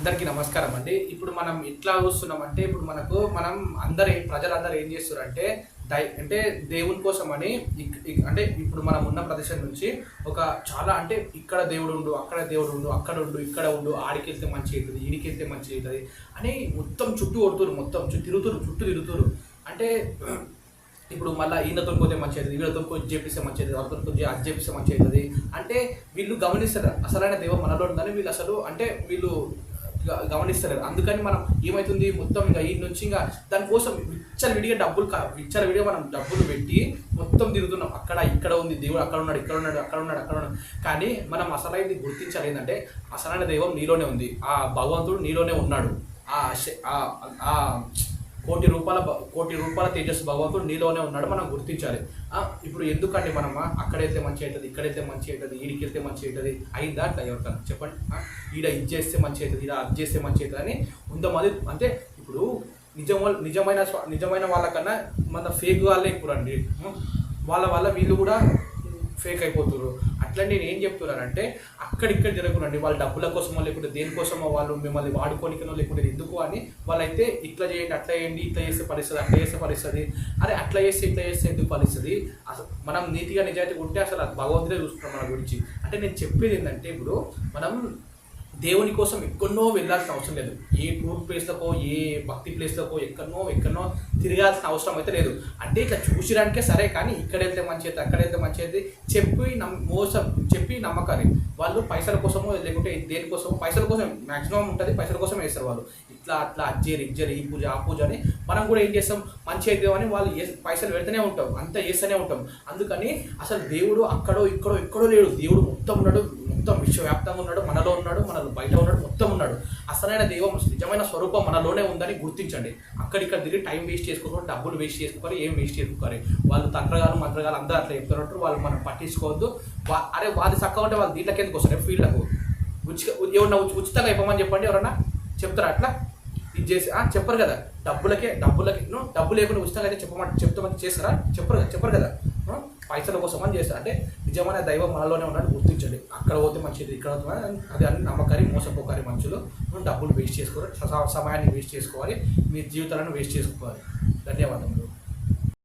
అందరికీ నమస్కారం అండి. ఇప్పుడు మనం ఎట్లా చూస్తున్నామంటే ఇప్పుడు మనకు మనం అందరు ప్రజలందరూ ఏం చేస్తారంటే దై అంటే దేవుని కోసం అని అంటే ఇప్పుడు మనం ఉన్న ప్రదేశం నుంచి ఒక చాలా అంటే ఇక్కడ దేవుడు ఉండు అక్కడ దేవుడు ఉండు అక్కడ ఉండు ఇక్కడ ఉండు ఆడికి వెళ్తే మంచి అవుతుంది ఈడికి వెళ్తే మంచి అవుతుంది అని మొత్తం చుట్టూ కొడుతురు మొత్తం తిరుగుతురు చుట్టూ తిరుగుతురు. అంటే ఇప్పుడు మళ్ళీ ఈయనతో పోతే మంచి అవుతుంది వీళ్ళతో కొంచెం చేపిస్తే మంచి అవుతుంది వాళ్ళతో కొంచెం అది చేపిస్తే మంచి అవుతుంది. అంటే వీళ్ళు గమనిస్తారు అసలైన దైవం మనలో ఉందని వీళ్ళు అసలు అంటే వీళ్ళు గమనిస్తలేరు. అందుకని మనం ఏమవుతుంది మొత్తం ఇంకా ఈ నుంచి ఇంకా దానికోసం విచ్చల విడిగా డబ్బులు విచ్చల విడిగా మనం డబ్బులు పెట్టి మొత్తం తిరుగుతున్నాం. అక్కడ ఇక్కడ ఉంది. దేవుడు అక్కడ ఉన్నాడు ఇక్కడ ఉన్నాడు అక్కడ ఉన్నాడు అక్కడ ఉన్నాడు. కానీ మనం అసలైనది గుర్తించాలి ఏంటంటే అసలైన దైవం నీలోనే ఉంది. ఆ భగవంతుడు నీలోనే ఉన్నాడు. ఆ- ఆ కోటి రూపాయల కోటి రూపాయల తేజస్సు భగవంతుడు నీలోనే ఉన్నాడు మనం గుర్తించాలి. ఇప్పుడు ఎందుకండి మనం అక్కడైతే మంచి అవుతుంది ఇక్కడైతే మంచి అవుతుంది ఈడికి వెళ్తే మంచి అవుతుంది. అయిందా అట్లా ఎవరికన్నా చెప్పండి. ఈడ ఇది చేస్తే మంచి అవుతుంది ఈడ అది చేస్తే మంచి అవుతుంది అని కొంతమంది అంటే ఇప్పుడు నిజం నిజమైన నిజమైన వాళ్ళకన్నా మన ఫేక్ వాళ్ళే ఇప్పుడు అండి వాళ్ళ వల్ల వీళ్ళు కూడా ఫేక్ అయిపోతున్నారు అట్లా నేను ఏం చెప్తున్నానంటే అక్కడిక్కడ జరగకునండి వాళ్ళ డబ్బుల కోసమో లేకుంటే దేనికోసమో వాళ్ళు మిమ్మల్ని వాడుకోనికనో లేకుంటే ఎందుకు అని వాళ్ళైతే ఇట్లా చేయండి అట్లా చేయండి ఇట్లా చేస్తే పరిస్థితి అట్లా చేస్తే పరిస్థితి. అరే అట్లా చేస్తే ఇట్లా చేస్తే ఎందుకు పరిస్థితి? అసలు మనం నీతిగా నిజాయితీగా ఉంటే అసలు భగవంతుడే చూసుకుంటాం మన గురించి. అంటే నేను చెప్పేది ఏంటంటే ఇప్పుడు మనం దేవుని కోసం ఎక్కడనో వెళ్ళాల్సిన అవసరం లేదు. ఏ టూర్ ప్లేస్లకో ఏ భక్తి ప్లేస్లకో ఎక్కడనో ఎక్కడనో తిరగాల్సిన అవసరం అయితే లేదు. అంటే ఇట్లా చూసిడానికే సరే కానీ ఇక్కడ వెళ్తే మంచి అయితే అక్కడ వెళ్తే మంచి అయితే చెప్పి నమ్ మోసం చెప్పి నమ్మకాలి వాళ్ళు పైసల కోసమో లేకుంటే దేనికోసమో పైసల కోసం మ్యాక్సిమం ఉంటుంది పైసల కోసం వేస్తారు వాళ్ళు. ఇట్లా అట్లా అజ్జేరు ఇజ్జరి ఈ పూజ ఆ పూజ అని మనం కూడా ఏం చేస్తాం? మంచి అవుతామని వాళ్ళు పైసలు పెడుతూనే ఉంటాం. అంతా చేస్తూనే ఉంటాం. అందుకని అసలు దేవుడు అక్కడో ఇక్కడో ఎక్కడో లేడు. దేవుడు మొత్తం ఉన్నాడు. మొత్తం విశ్వవ్యాప్తంగా ఉన్నాడు మనలో ఉన్నాడు మనలో బయట ఉన్నాడు మొత్తం ఉన్నాడు. అసలైన దైవం నిజమైన స్వరూపం మనలోనే ఉందని గుర్తించండి. అక్కడిక్కడ తిరిగి టైం వేస్ట్ చేసుకోవాలి డబ్బులు వేస్ట్ చేసుకోవాలి ఏం వేస్ట్ చేసుకోవాలి వాళ్ళు తంత్రగాలు మంత్రగాలు అందరూ అట్లా చెప్తున్నట్టు వాళ్ళు మనం పట్టించుకోవద్దు. వా- అరే వాది చక్కగా ఉంటే వాళ్ళు దీంట్లోకి ఎందుకు వస్తారు ఫీల్డ్లకు ఉచిత ఏమన్నా ఉచితంగా ఇవ్వమని చెప్పండి ఎవరన్నా? చెప్తారా అట్లా? ఇది చేసి ఆ, చెప్పరు కదా. డబ్బులకే డబ్బులకి డబ్బు లేకుండా ఉచితంగా అయితే చెప్పమని చెప్తామని చేస్తారా? చెప్పరు కదా చెప్పరు కదా. పైసల కోసం అని చేస్తారు అంటే నిజమైన దైవం మనలోనే ఉండాలని గుర్తించండి. అక్కడ పోతే మంచిది ఇక్కడ పోతే అది అన్ని నమ్మకారి మోసపోకారి మనుషులు. డబ్బులు వేస్ట్ చేసుకోవాలి స- సమయాన్ని వేస్ట్ చేసుకోవాలి మీ జీవితాలను వేస్ట్ చేసుకోవాలి. ధన్యవాదములు.